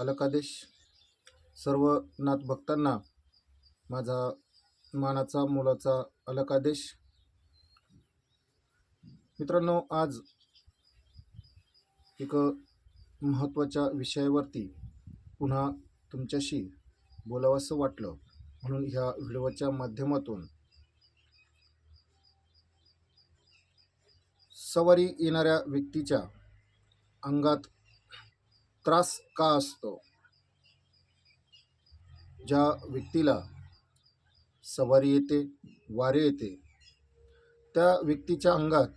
अलकादेश. सर्व नाथ भक्तांना माझा मानाचा मुलाचा अलकादेश. मित्रांनो आज एक महत्त्वाच्या विषयावरती पुन्हा तुमच्याशी बोलावंसं वाटलं. म्हणून ह्या व्हिडिओच्या माध्यमातून सवारी येणाऱ्या व्यक्तीच्या अंगात त्रास का असतो? ज्या व्यक्तीला सवारी येते वारे येते त्या व्यक्तीच्या अंगात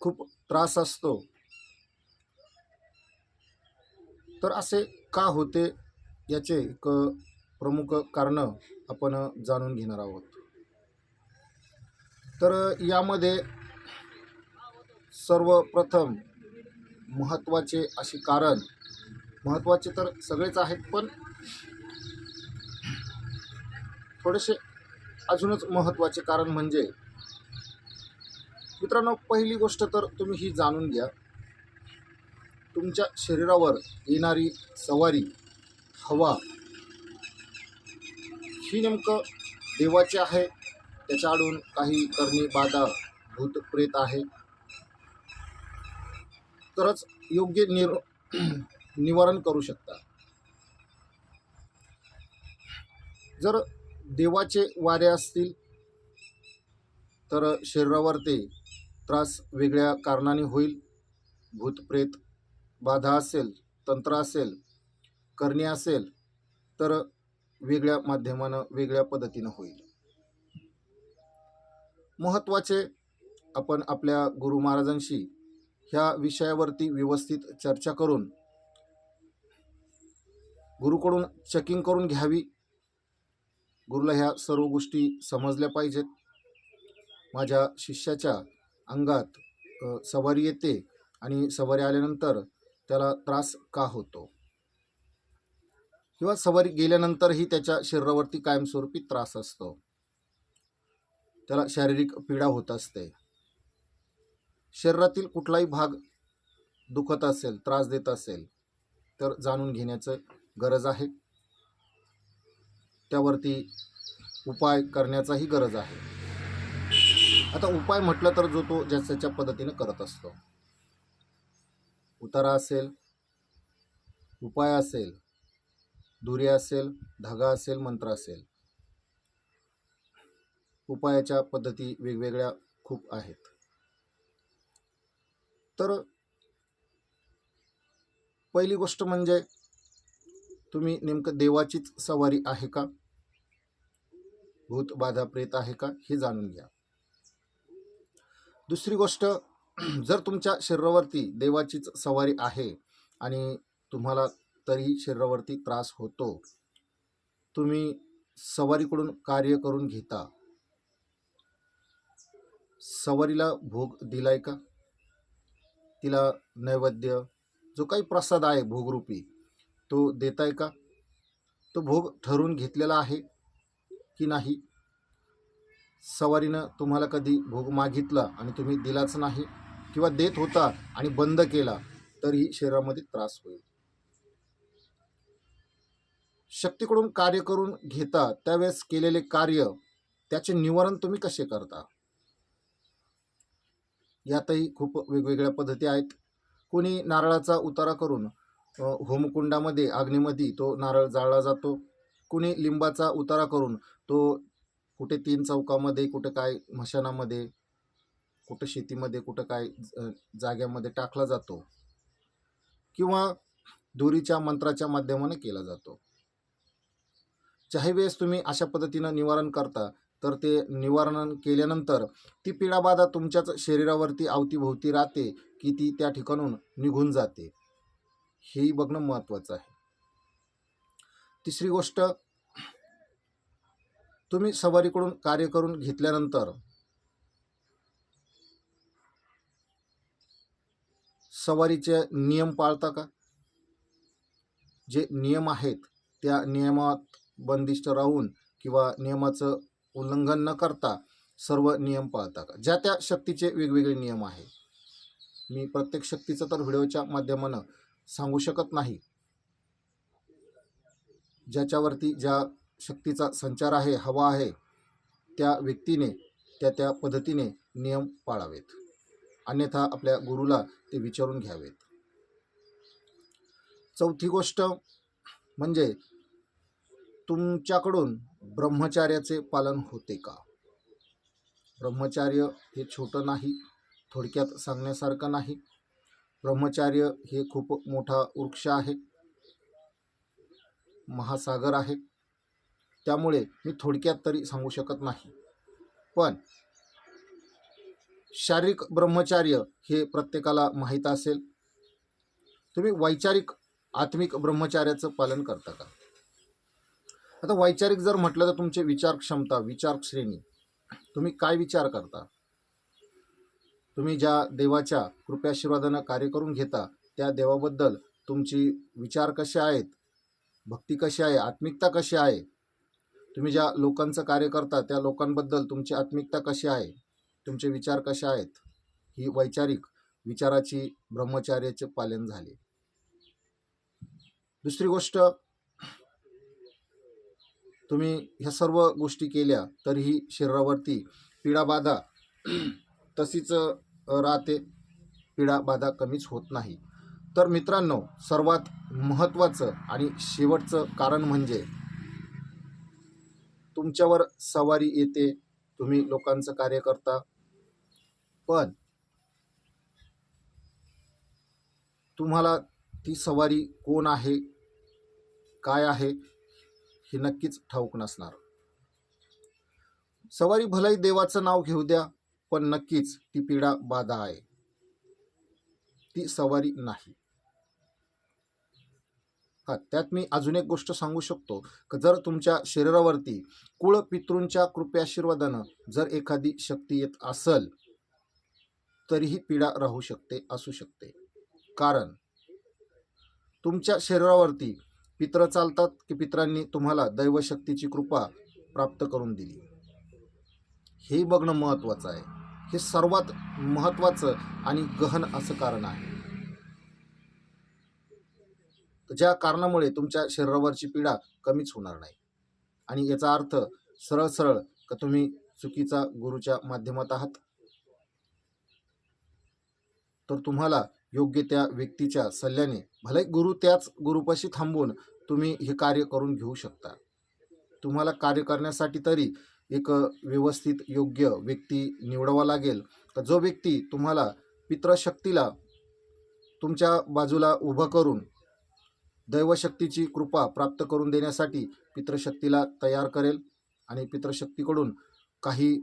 खूप त्रास असतो. तर असे का होते याचे एक प्रमुख कारणं आपण जाणून घेणार आहोत. तर यामध्ये सर्वप्रथम महत्त्वाचे असे कारण. महत्त्वाचे तर सगळेच आहेत पण थोडेसे अजूनच महत्त्वाचे कारण म्हणजे मित्रांनो पहिली गोष्ट तर तुम्ही ही जाणून घ्या. तुमच्या शरीरावर येणारी सवारी हवा ही नेमकं देवाची आहे त्याच्या आडून काही करणी बाधा भूत प्रेत आहे. तरच योग्य निर निवारण करू शकता. जर देवाचे वारे असतील तर शरीरावर ते त्रास वेगळ्या कारणाने होईल. भूतप्रेत बाधा असेल तंत्र असेल करणी असेल तर वेगळ्या माध्यमानं वेगळ्या पद्धतीनं होईल. महत्त्वाचे आपण आपल्या गुरु महाराजांशी ह्या विषयावरती व्यवस्थित चर्चा करून गुरुकडून चेकिंग करून घ्यावी. गुरुला ह्या सर्व गोष्टी समजल्या पाहिजेत. माझ्या शिष्याच्या अंगात सवारी येते आणि सवारी आल्यानंतर त्याला त्रास का होतो? किंवा सवारी गेल्यानंतरही त्याच्या शरीरावरती कायमस्वरूपी त्रास असतो. त्याला शारीरिक पीडा होत असते. शरीरातील कुठलाही भाग दुखत असेल त्रास देत असेल तर जाणून घेण्याचं गरज आहे. त्यावरती उपाय करण्याचाही गरज आहे. आता उपाय म्हटलं तर जो तो ज्याच्या पद्धतीनं करत असतो. उतारा असेल उपाय असेल दुरी असेल धागा असेल मंत्र असेल. उपायाच्या पद्धती वेगवेगळ्या खूप आहेत. तर पहिली गोष्ट म्हणजे तुम्ही नेमकं देवाचीच सवारी आहे का? भूत बाधा प्रेत आहे का? हे जाणून घ्या. दुसरी गोष्ट जर तुमच्या शरीरावरती देवाचीच सवारी आहे आणि तुम्हाला तरीही शरीरावरती त्रास होतो तुम्ही सवारीकडून कार्य करून घेता. सवारीला भोग दिलाय का? तिला नैवेद्य जो काही प्रसाद आहे भोगरूपी तो देताय का? तो भोग ठरवून घेतलेला आहे की नाही? सवारीनं तुम्हाला कधी भोग मागितला आणि तुम्ही दिलाच नाही किंवा देत होता आणि बंद केला तरीही शरीरामध्ये त्रास होईल. शक्तीकडून कार्य करून घेता त्यावेळेस केलेले कार्य त्याचे निवारण तुम्ही कसे करता? यातही खूप वेगवेगळ्या पद्धती आहेत. कोणी नारळाचा उतारा करून होमकुंडामध्ये अग्नीमध्ये तो नारळ जाळला जातो. कुणी लिंबाचा उतारा करून तो कुठे तीन चौकामध्ये कुठं काय मशानामध्ये कुठं शेतीमध्ये कुठं काय जाग्यामध्ये टाकला जातो. किंवा दोरीच्या मंत्राच्या माध्यमाने केला जातो. ज्याही वेळेस तुम्ही अशा पद्धतीनं निवारण करता तर ते निवारण केल्यानंतर ती पीडाबाधा तुमच्याच शरीरावरती अवतीभोवती राहते की ती त्या ठिकाणून निघून जाते. हेही बघणं महत्त्वाचं आहे. तिसरी गोष्ट तुम्ही सवारीकडून कार्य करून घेतल्यानंतर सवारीचे नियम पाळता का? जे नियम आहेत त्या नियमात बंदिष्ट राहून किंवा नियमाचं उल्लंघन न करता सर्व नियम पाळता का? ज्या त्या शक्तीचे वेगवेगळे नियम आहे मी प्रत्येक शक्तीचं तर व्हिडिओच्या माध्यमानं सांगू शकत नाही. ज्याच्यावरती ज्या शक्तीचा संचार आहे हवा आहे त्या व्यक्तीने त्या त्या पद्धतीने नियम पाळावेत. अन्यथा आपल्या गुरुला ते विचारून घ्यावेत. चौथी गोष्ट म्हणजे तुमच्याकडून ब्रह्मचार्याचे पालन होते का? ब्रह्मचार्य हे छोटं नाही थोडक्यात सांगण्यासारखं नाही. ब्रह्मचार्य हे खूप मोठा वृक्ष आहे महासागर आहे. त्यामुळे मी थोडक्यात तरी सांगू शकत नाही. पण शारीरिक ब्रह्मचार्य हे प्रत्येकाला माहीत असेल. तुम्ही वैचारिक आत्मिक ब्रह्मचार्याचं पालन करता का? आता वैचारिक जर म्हटलं तर तुमचे विचार क्षमता विचार श्रेणी तुम्ही काय विचार करता? तुम्ही ज्या देवाच्या कृपाशीर्वादानं कार्य करून घेता त्या देवाबद्दल तुमची विचार कसे आहेत? भक्ती कशी आहे? आत्मिकता कशी आहे? तुम्ही ज्या लोकांचं कार्य करता त्या लोकांबद्दल तुमची आत्मिकता कशी आहे? तुमचे विचार कसे आहेत? ही वैचारिक विचाराची ब्रह्मचार्याचे पालन झाले. दुसरी गोष्ट तुम्ही ह्या सर्व गोष्टी केल्या तरीही शरीरावरती पीडाबाधा तशीच राहते. पीडाबाधा कमीच होत नाही. तर मित्रांनो सर्वात महत्त्वाचं आणि शेवटचं कारण म्हणजे तुमच्यावर सवारी येते तुम्ही लोकांचं कार्य करता. पण तुम्हाला ती सवारी कोण आहे? काय आहे? हे नक्कीच ठाऊक नसणार. सवारी भलाई देवाचं नाव घेऊ द्या पण नक्कीच ती पीडा बाधा आहे. ती सवारी नाही. हा त्यात मी अजून एक गोष्ट सांगू शकतो की जर तुमच्या शरीरावरती कुळ पितृंच्या कृपयाशीर्वादानं जर एखादी शक्ती येत असल तरीही पीडा राहू शकते असू शकते. कारण तुमच्या शरीरावरती पित्र चालतात की पित्रांनी तुम्हाला दैवशक्तीची कृपा प्राप्त करून दिली. हे बघणं महत्त्वाचं आहे. हे सर्वात महत्त्वाचं आणि गहन असं कारण आहे. ज्या कारणामुळे तुमच्या शरीरावरची पीडा कमीच होणार नाही. आणि याचा अर्थ सरळ सरळ का तुम्ही चुकीचा गुरुच्या माध्यमात आहात? तर तुम्हाला योग्य त्या व्यक्तीच्या सल्ल्याने भले गुरु त्याच गुरुपाशी थांबून तुम्ही हे कार्य करून घेऊ शकता. तुम्हाला कार्य करण्यासाठी तरी एक व्यवस्थित योग्य व्यक्ती निवडावा लागेल. तर जो व्यक्ती तुम्हाला पित्रशक्तीला तुमच्या बाजूला उभं करून दैवशक्तीची कृपा प्राप्त करून देण्यासाठी पितृशक्तीला तयार करेल आणि पितृशक्तीकडून काही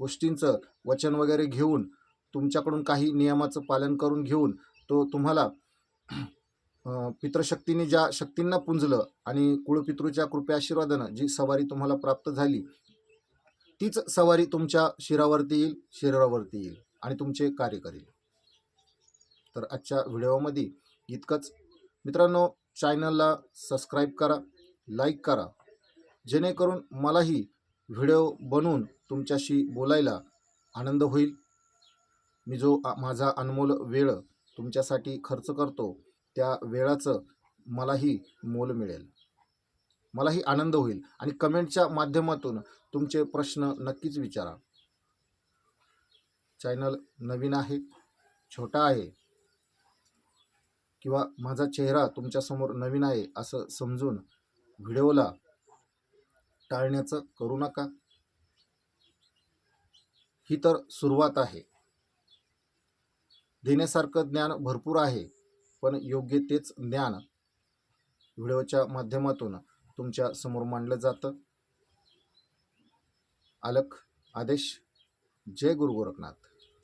गोष्टींचं वचन वगैरे घेऊन तुमच्याकडून काही नियमाचं पालन करून घेऊन तो तुम्हाला पितृशक्तीने ज्या शक्तींना पुंजलं आणि कुळपितृच्या कृपयाशीर्वादानं जी सवारी तुम्हाला प्राप्त झाली तीच सवारी तुमच्या शिरावरती येईल शरीरावरती येईल आणि तुमचे कार्य करेल. तर आजच्या व्हिडिओमध्ये इतकंच. मित्रांनो चॅनलला सबस्क्राईब करा लाईक करा. जेणेकरून मलाही व्हिडिओ बनवून तुमच्याशी बोलायला आनंद होईल. मी जो आ- माझा अनमोल वेळ तुमच्यासाठी खर्च करतो त्या वेळाचं मलाही मोल मिळेल. मलाही आनंद होईल. आणि कमेंटच्या माध्यमातून तुमचे प्रश्न नक्कीच विचारा. चॅनल नवीन आहे छोटा आहे किंवा माझा चेहरा तुमच्यासमोर नवीन आहे असं समजून व्हिडिओला टाळण्याचं करू नका. ही तर सुरुवात आहे. देण्यासारखं ज्ञान भरपूर आहे. पण योग्य तेच ज्ञान व्हिडिओच्या माध्यमातून तुमच्यासमोर मांडलं जातं. आलक आदेश. जय गुरु गोरखनाथ.